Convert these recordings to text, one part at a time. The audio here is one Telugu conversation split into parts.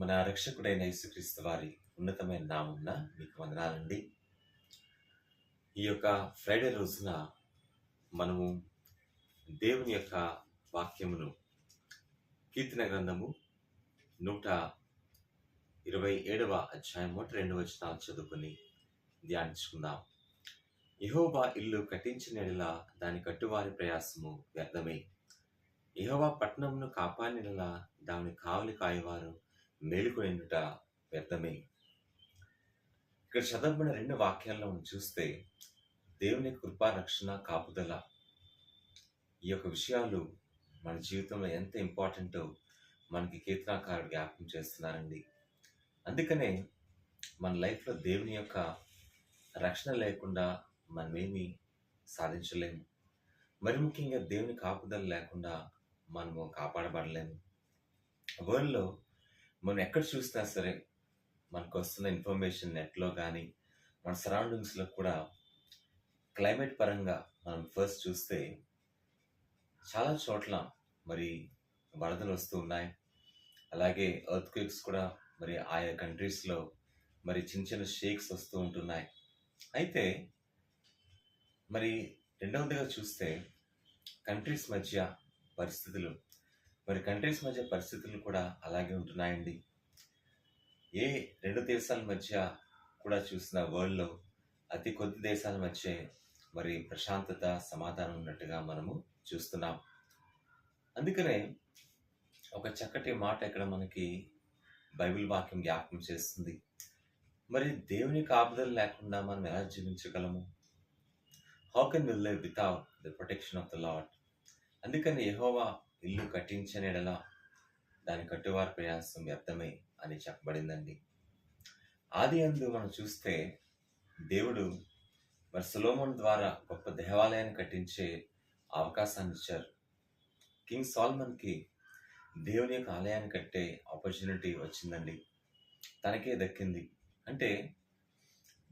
మన రక్షకుడైన యేసుక్రీస్తు వారి ఉన్నతమైన నామున్న మీకు వందనాలండి. ఈ యొక్క ఫ్రైడే రోజున మనము దేవుని యొక్క వాక్యమును కీర్తన గ్రంథము నూట ఇరవై ఏడవ అధ్యాయం నూట రెండు వచనాలు చదువుకొని ధ్యానించుకుందాం. యహోబా ఇల్లు కట్టించిన దాని కట్టువారి ప్రయాసము వ్యర్థమే. యెహోవా పట్టణమును కాపాడినలా దాని కావలి కాయవారు మేలుకొనిట వ్యర్థమే. ఇక్కడ చదవబడిన రెండు వాక్యాల్లో మనం చూస్తే దేవుని కృపా రక్షణ కాపుదల ఈ యొక్క విషయాలు మన జీవితంలో ఎంత ఇంపార్టెంటో మనకి కీర్తనాకారుడు జ్ఞాపకం చేస్తున్నారండి. అందుకనే మన లైఫ్లో దేవుని యొక్క రక్షణ లేకుండా మనమేమి సాధించలేము మరి ముఖ్యంగా దేవుని కాపుదల లేకుండా మనము కాపాడబడలేము వరల్డ్లో మనం ఎక్కడ చూసినా సరే మనకు వస్తున్న ఇన్ఫర్మేషన్ నెట్లో కానీ మన సరౌండింగ్స్లో కూడా క్లైమేట్ పరంగా మనం ఫస్ట్ చూస్తే చాలా చోట్ల మరి వరదలు వస్తూ ఉన్నాయి. అలాగే ఎర్త్ క్విక్స్ కూడా మరి ఆయా కంట్రీస్లో మరి చిన్న చిన్న షేక్స్ వస్తూ ఉంటున్నాయి. అయితే మరి రెండవదిగా చూస్తే కంట్రీస్ మధ్య పరిస్థితులు మరి కంట్రీస్ మధ్య పరిస్థితులు కూడా అలాగే ఉంటున్నాయండి. ఏ రెండు దేశాల మధ్య కూడా చూసిన వరల్డ్లో అతి కొద్ది దేశాల మధ్య మరి ప్రశాంతత సమాధానం ఉన్నట్టుగా మనము చూస్తున్నాం. అందుకనే ఒక చక్కటి మాట ఇక్కడ మనకి బైబిల్ వాక్యం జ్ఞాపకం చేస్తుంది. మరి దేవుని కాపుదలు లేకుండా మనం ఎలా జీవించగలము? How can will live without the protection of the Lord అందుకని యహోవా ఇల్లు కట్టించని ఎడల దాని కట్టువారి ప్రయాసం వ్యర్థమే అని చెప్పబడిందండి. ఆది అందు మనం చూస్తే దేవుడు మరి సులోమన్ ద్వారా గొప్ప దేవాలయాన్ని కట్టించే అవకాశాన్ని ఇచ్చారు. కింగ్ సాల్మన్కి దేవుని యొక్క ఆలయాన్ని కట్టే ఆపర్చునిటీ వచ్చిందండి. తనకే దక్కింది. అంటే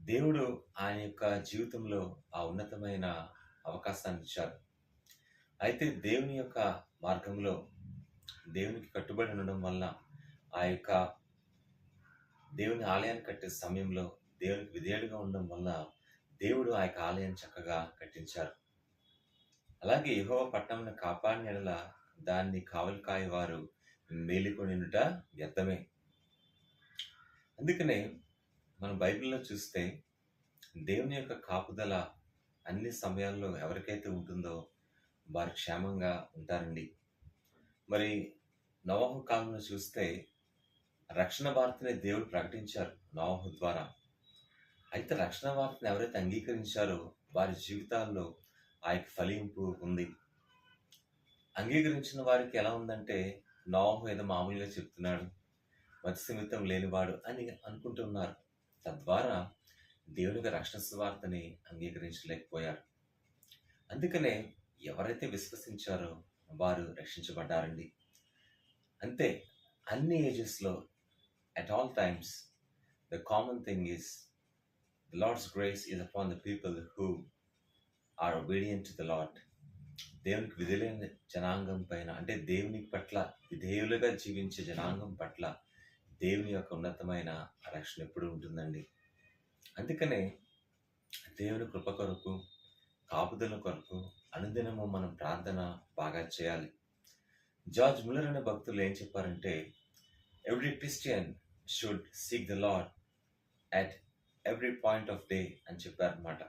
దేవుడు ఆయన యొక్క జీవితంలో ఆ ఉన్నతమైన అవకాశాన్ని ఇచ్చారు. అయితే దేవుని యొక్క మార్గంలో దేవునికి కట్టుబడి ఉండడం వల్ల ఆ యొక్క దేవుని ఆలయాన్ని కట్టే సమయంలో దేవునికి విధేయుడిగా ఉండడం వల్ల దేవుడు ఆ యొక్క ఆలయం చక్కగా కట్టించారు. అలాగే యెహోవా పట్టణంను కాపాడిన దాన్ని కావలి కాయవారు మేలుకొనిట వ్యర్థమే. అందుకనే మనం బైబిల్లో చూస్తే దేవుని యొక్క కాపుదల అన్ని సమయాల్లో ఎవరికైతే ఉంటుందో వారు క్షేమంగా ఉంటారండి. మరి నవాహు కాలంలో చూస్తే రక్షణ వార్తని దేవుడు ప్రకటించారు నవాహు ద్వారా. అయితే రక్షణ వార్తను ఎవరైతే అంగీకరించారో వారి జీవితాల్లో ఆ యొక్క ఫలింపు ఉంది. అంగీకరించిన వారికి ఎలా ఉందంటే నవాహు ఏదో మామూలుగా చెప్తున్నాడు మత్స్యమితం లేనివాడు అని అనుకుంటున్నారు తద్వారా దేవునికి రక్షణ స్వార్థని అంగీకరించలేకపోయారు. అందుకనే ఎవరైతే విశ్వసించారో వారు రక్షించబడ్డారండి. అంతే అన్ని ఏజెస్లో at all times the common thing is the Lord's grace is upon the people who are obedient to the Lord దేవునికి విధులైన జనాంగం పైన అంటే దేవుని పట్ల విధేయులుగా జీవించే జనాంగం పట్ల దేవుని యొక్క ఉన్నతమైన రక్షణ ఎప్పుడు ఉంటుందండి. అందుకనే దేవుని కృప కొరకు కాపుదల కొరకు అనుదినము మనం ప్రార్థన బాగా చేయాలి. జార్జ్ ముల్లర్ అనే భక్తులు ఏం చెప్పారంటే every Christian should seek the Lord at every point of day అని చెప్పారనమాట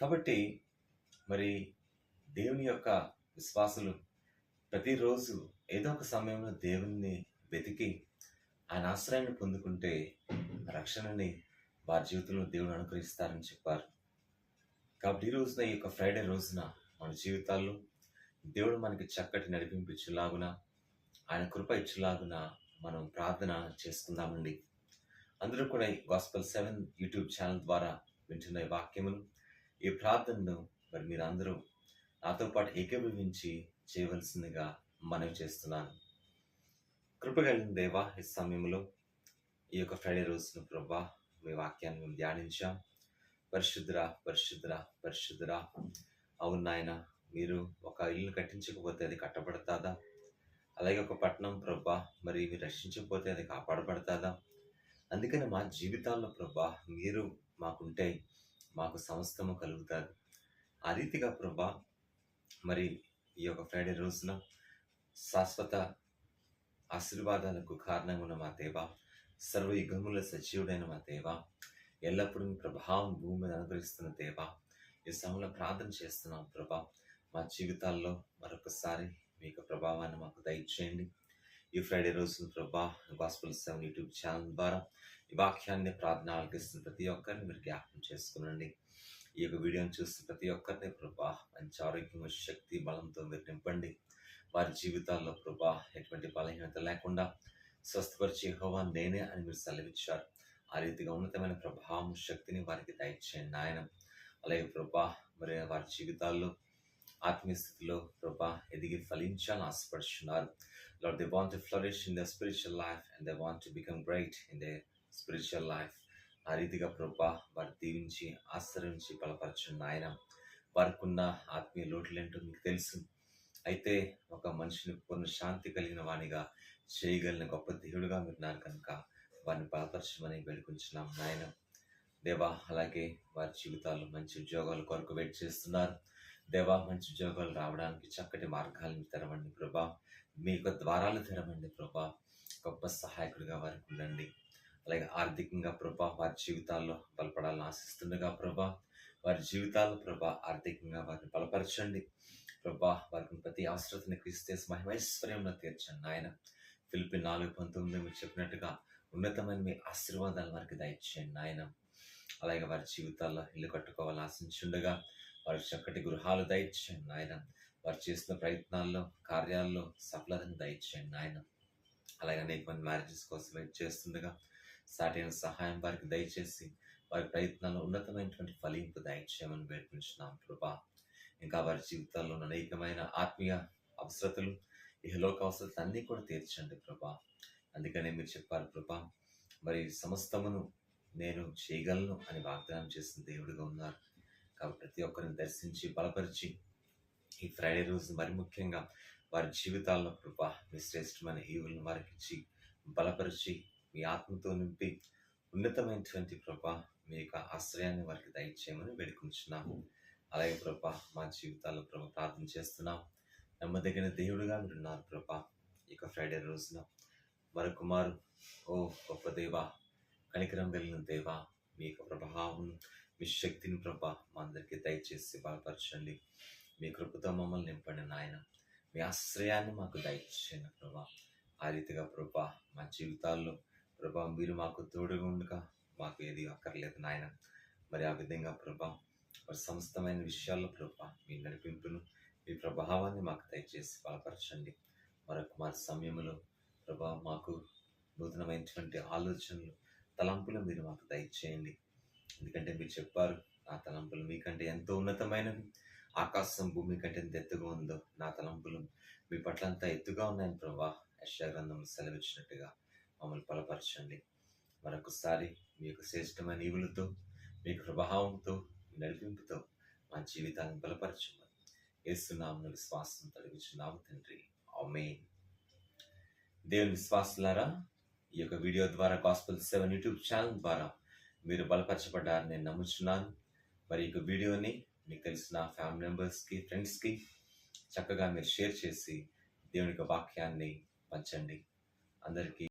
కాబట్టి మరి దేవుని యొక్క విశ్వాసులు ప్రతిరోజు ఏదో ఒక సమయంలో దేవుని వెతికి ఆయన ఆశ్రయాన్ని పొందుకుంటే రక్షణని వారి జీవితంలో దేవుడు అనుగ్రహిస్తారని చెప్పారు. కాబట్టి ఈ రోజున ఈ యొక్క ఫ్రైడే రోజున మన జీవితాల్లో దేవుడు మనకి చక్కటి నడిపింపించులాగున ఆయన కృప ఇచ్చులాగున మనం ప్రార్థన చేసుకుందామండి. అందరూ కూడా ఈ గాస్పల్ సెవెన్ యూట్యూబ్ ఛానల్ ద్వారా వింటున్న ఈ ఈ ప్రార్థనను మరి మీరు అందరూ నాతో పాటు ఏకీభవించి చేయవలసిందిగా మనవి చేస్తున్నాను. కృపగలిగిన దేవా ఈ సమయంలో ఈ యొక్క ఫ్రైడే రోజున ప్రభా మీ వాక్యాన్ని మేము ధ్యానించాం. పరిశుద్ర పరిశుద్ర పరిశుద్ర. అవును నాయన మీరు ఒక ఇల్లు కట్టించకపోతే అది కట్టబడతాదా? అలాగే ఒక పట్టణం ప్రభా మరి మీరు రక్షించకపోతే అది కాపాడబడతాదా? అందుకని మా జీవితాల్లో ప్రభా మీరు మాకుంటే మాకు సమస్తము కలుగుతారు ఆ రీతిగా ప్రభా మరి ఈ యొక్క ఫ్రైడే రోజున శాశ్వత ఆశీర్వాదాలకు కారణంగా ఉన్న మా దేవ సర్వయుగముల సజీవుడైన మా దేవ ఎల్లప్పుడూ మీ ప్రభావం భూమి మీద అనుగ్రహిస్తున్న దేవ ఈ సమయంలో ప్రార్థన చేస్తున్నాం ప్రభా. మా జీవితాల్లో మరొకసారి మీ యొక్క ప్రభావాన్ని మాకు దయచేయండి. ఈ ఫ్రైడే రోజున ప్రభా గాస్పుల్ సెవెన్ యూట్యూబ్ ఛానల్ ద్వారా ఈ వాక్యాన్ని ప్రార్థన ఆలకిస్తున్న ప్రతి ఒక్కరిని మీరు జ్ఞాపకం చేసుకునండి. ఈ యొక్క వీడియోని చూస్తున్న ప్రతి ఒక్కరిని ప్రభా మంచి ఆరోగ్యం శక్తి బలంతో మీరు నింపండి. వారి జీవితాల్లో ప్రభా ఎటువంటి బలహీనత లేకుండా స్వస్థపరిచే హోవా నేనే అని మీరు సెలవిచ్చారు. ఆ రీతిగా ఉన్నతమైన ప్రభావం శక్తిని వారికి దయచేయండి. నాయన అలాగే ప్రభా మరి వారి జీవితాల్లో ఆత్మీయ స్థితిలో ప్రభా ఎదిగి ఫలించాలని ఆశపడుతున్నారు Lord, they want to flourish in the spiritual life and they want to become great in the spiritual life ఆ రీతిగా ప్రభా వారు దీవించి ఆశ్రయించి బలపరచండి ఆయన వారికి ఉన్న ఆత్మీయ లోటులేంటో మీకు తెలుసు. అయితే ఒక మనిషిని పూర్ణ శాంతి కలిగిన వానిగా చేయగలిగిన గొప్ప దేవుడుగా మీరు కనుక వారిని బలపరచమని వేడుకుంటున్నాం నాయన. దేవా అలాగే వారి జీవితాలు మంచి ఉద్యోగాల కొరకు వెయిట్ చేస్తున్నారు. దేవా మంచి ఉద్యోగాలు రావడానికి చక్కటి మార్గాలను తెరవండి ప్రభా. మీ యొక్క ద్వారాలు తెరవండి ప్రభా. గొప్ప సహాయకుడిగా వారికి ఉండండి. అలాగే ఆర్థికంగా ప్రభా వారి జీవితాల్లో బలపడాలని ఆశిస్తుండగా ప్రభా వారి జీవితాల్లో ప్రభా ఆర్థికంగా వారిని బలపరచండి. ప్రభా వారికి ప్రతి అవసరతని క్రీస్తే మహిమైశ్వర్యంలో తీర్చండి ఆయన ఫిలిపి నాలుగు పంతొమ్మిది మీరు చెప్పినట్టుగా ఉన్నతమైన మీ ఆశీర్వాదాలు వారికి దయచేయండి నాయన. అలాగే వారి జీవితాల్లో ఇల్లు కట్టుకోవాలని ఆశించుండగా వారి చక్కటి గృహాలు దయచేయండి నాయన. వారు చేసిన ప్రయత్నాల్లో కార్యాల్లో సఫలతను దయచేయండి నాయన. అలాగే అనేక మంది మ్యారేజెస్ కోసం వెయిట్ చేస్తుండగా సాటైన సహాయం వారికి దయచేసి వారి ప్రయత్నాల్లో ఉన్నతమైనటువంటి ఫలింపు దయచేయమని వేడుకుంటున్నాం ప్రభా. ఇంకా వారి జీవితాల్లో అనేకమైన ఆత్మీయ అవసరతలు ఇహలోక అవసరతలు అన్నీ కూడా తీర్చండి ప్రభా. అందుకనే మీరు చెప్పారు ప్రభా మరి సమస్తమును నేను చేయగలను అని వాగ్దానం చేసిన దేవుడిగా ఉన్నారు. కాబట్టి ప్రతి ఒక్కరిని దర్శించి బలపరిచి ఈ ఫ్రైడే రోజు మరి ముఖ్యంగా వారి జీవితాల్లో కృప మీ శ్రేష్టమైన ఈవులను వారికి ఇచ్చి బలపరిచి మీ ఆత్మతో నింపి ఉన్నతమైనటువంటి కృప మీ యొక్క ఆశ్రయాన్ని వారికి దయచేయమని వేడుకుంటున్నాము అలాగే ప్రభా మా జీవితాల్లో ప్రభ ప్రార్థన చేస్తున్నాం. నమ్మదగిన దేవుడుగా మీరు ఉన్నారు ఇక ఫ్రైడే రోజున మరి కుమారు ఓ గొప్ప దేవ కనికరం కలిగిన దేవా మీ యొక్క ప్రభావం మీ శక్తిని ప్రభ మా అందరికీ దయచేసి బలపరచండి. మీ కృపతో మమ్మల్ని నింపండి నాయన. మీ ఆశ్రయాన్ని మాకు దయచేయండి ప్రభా. ఆ రీతిగా ప్రభా మా జీవితాల్లో ప్రభా మీరు మాకు తోడుగా ఉండగా మాకు ఏది అక్కర్లేదు నాయన. మరి ఆ విధంగా ప్రభా మరి సమస్తమైన విషయాల్లో ప్రభా మీ నడిపింపును మీ ప్రభావాన్ని మాకు దయచేసి బలపరచండి. మరొక మా సమయంలో ప్రభా మాకు నూతనమైనటువంటి ఆలోచనలు తలంపులు మీరు మాకు దయచేయండి. ఎందుకంటే మీరు చెప్పారు నా తలంపులు మీకంటే ఎంతో ఉన్నతమైనవి. ఆకాశం భూమి కంటే ఎంత ఎత్తుగా ఉందో నా తలంపులు మీ పట్ల అంత ఎత్తుగా ఉన్నాయని ప్రభా యశాగ్రంథం సెలవిచ్చినట్టుగా మమ్మల్ని బలపరచండి. మరొకసారి మీ యొక్క శ్రేష్టమైన ఈవులతో మీ ప్రభావంతో నడిపింపుతో మా జీవితాన్ని బలపరచమని ఏస్తున్నాము విశ్వాసం తొలగించున్నాము తండ్రి. ఆమె దేవుని విశ్వాసులారా ఈ యొక్క వీడియో ద్వారా గాస్పల్ సెవెన్ యూట్యూబ్ ఛానల్ ద్వారా మీరు బలపరచబడ్డారని నేను నమ్ముచున్నాను. మరి ఈ యొక్క వీడియోని మీకు తెలిసిన ఫ్యామిలీ మెంబర్స్కి ఫ్రెండ్స్కి చక్కగా మీరు షేర్ చేసి దేవుని యొక్క వాక్యాన్ని పంచండి. అందరికీ